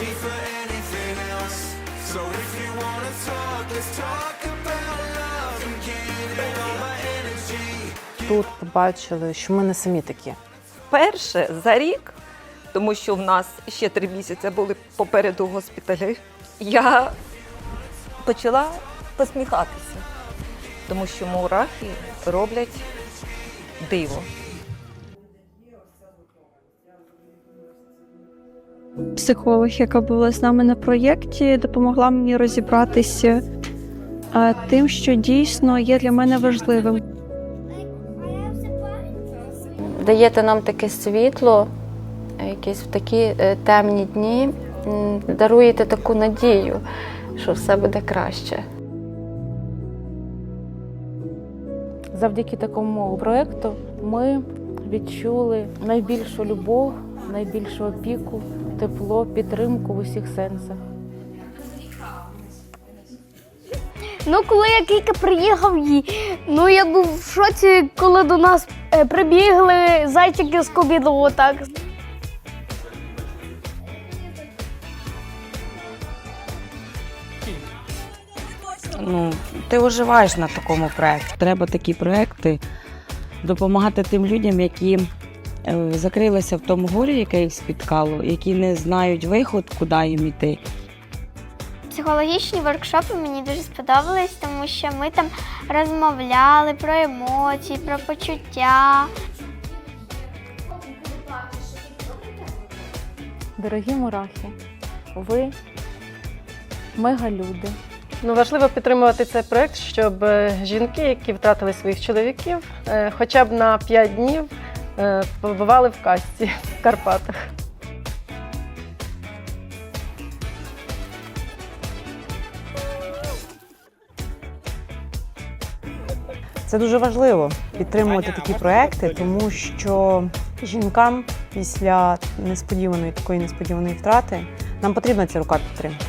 energy for anything else. So if you wanna talk, let's talk about love and give it all my energy. Тут побачили, що ми не самі такі. Перше за рік, тому що в нас ще три місяці були попереду госпіталі. Я почала посміхатися, тому що мурахи роблять диво. Психолог, яка була з нами на проєкті, допомогла мені розібратися е, тим, що дійсно є для мене важливим. даєте нам таке світло, якісь в такі е, темні дні, даруєте таку надію, що все буде краще. Завдяки такому проєкту ми відчули найбільшу любов, найбільшу опіку, тепло, підтримку в усіх сенсах. Ну, коли я тільки приїхав, ну я був в шоці, коли до нас е, прибігли зайчики з кобіду отак. ну, ти оживаєш на такому проєкті. Треба такі проекти допомагати тим людям, які закрилися в тому горі, яке їх спіткало, які не знають виход, куди їм іти. Психологічні воркшопи мені дуже сподобались, тому що ми там розмовляли про емоції, про почуття. Дорогі мурахи, ви мегалюди. Ну, важливо підтримувати цей проект, щоб е, жінки, які втратили своїх чоловіків, е, хоча б на 5 днів е, Е, побували в касті в Карпатах. Це дуже важливо підтримувати такі проекти, тому що жінкам після несподіваної такої несподіваної втрати нам потрібна ця рука підтримки.